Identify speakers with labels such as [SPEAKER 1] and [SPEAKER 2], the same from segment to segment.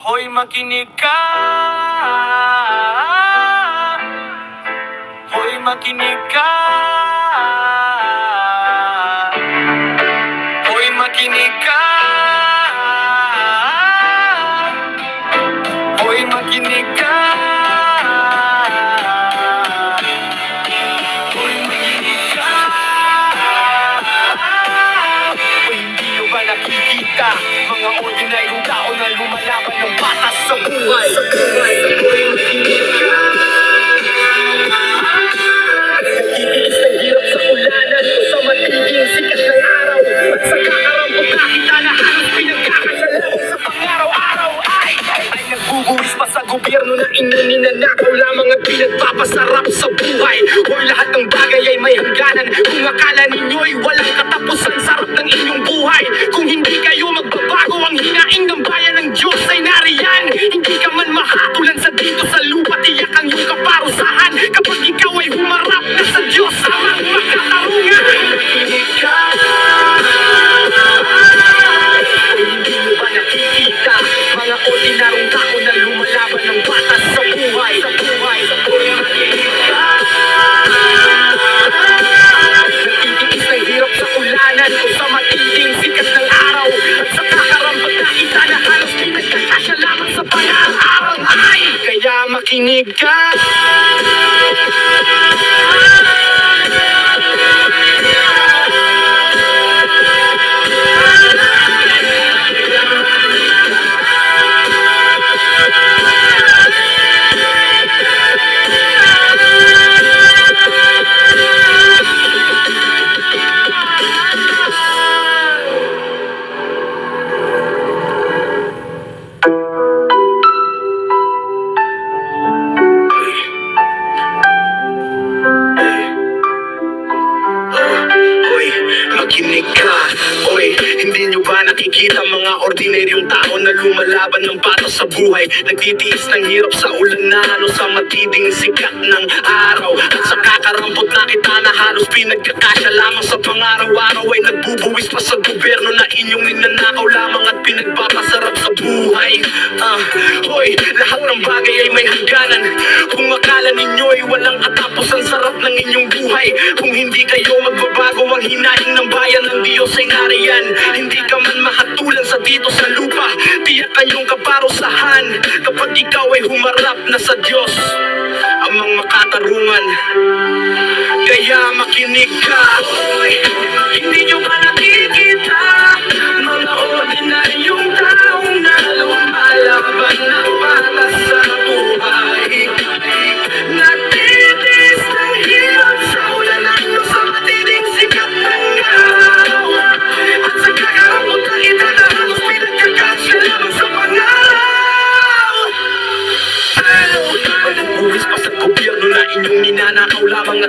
[SPEAKER 1] Hoy makinig ka. Hoy makinig ka gobyerno na inyong ninanakaw lamang at pinagpapasarap sa buhay Hoy lahat ng bagay ay may hangganan Kung akala ninyo'y walang katapusan Sarap ng inyong buhay Kung hindi kayo mahatulan sa dito sa lupa Tiyak ang iyong kaparusahan makinig ka nakikita mga ordinaryong tao na lumalaban ng patos sa buhay. Nagtitiis ng hirap sa ulan na ano sa matinding sikat ng araw. At sa kakarampot na kita na halos pinagkakasya lamang sa pangaraw-araw Ay nagbubuwis pa sa gobyerno na inyong ninanakaw lamang at pinagpapasarap sa buhay. Ah, Hoy, lahat ng bagay ay may hangganan. Kung akala ninyo'y walang katapusan sarap ng inyong buhay Kung hindi kayo magbabago ang hinaing ng bayan ng Diyos ay nariyan. Hindi ka man mahatulan sa dito sa lupa Tiyak kanyong kaparusahan. Kapag ikaw ay humarap na sa Diyos Amang makatarungan. Kaya makinig ka. Hoy,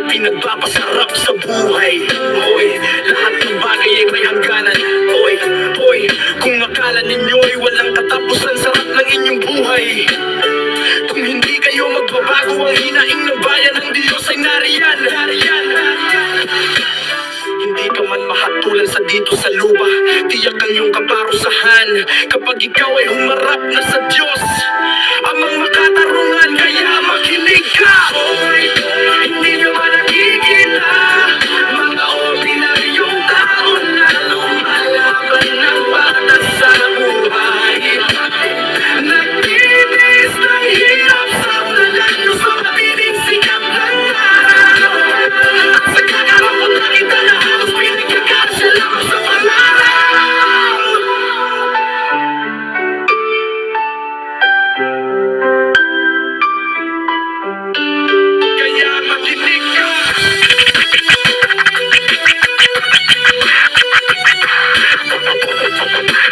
[SPEAKER 1] at pinagpapasarap sa buhay. Hoy, lahat ng bagay ay may hangganan. Hoy, hoy, kung akala ninyo'y walang katapusan Sarap ng inyong buhay. Kung hindi kayo magbabago ang hinaing ng bayan ng Diyos ay nariyan. Nariyan, nariyan. Hindi ka man mahatulan sa dito sa lupa. Tiyak ang iyong kaparusahan. Kapag ikaw ay humarap na sa Thank you.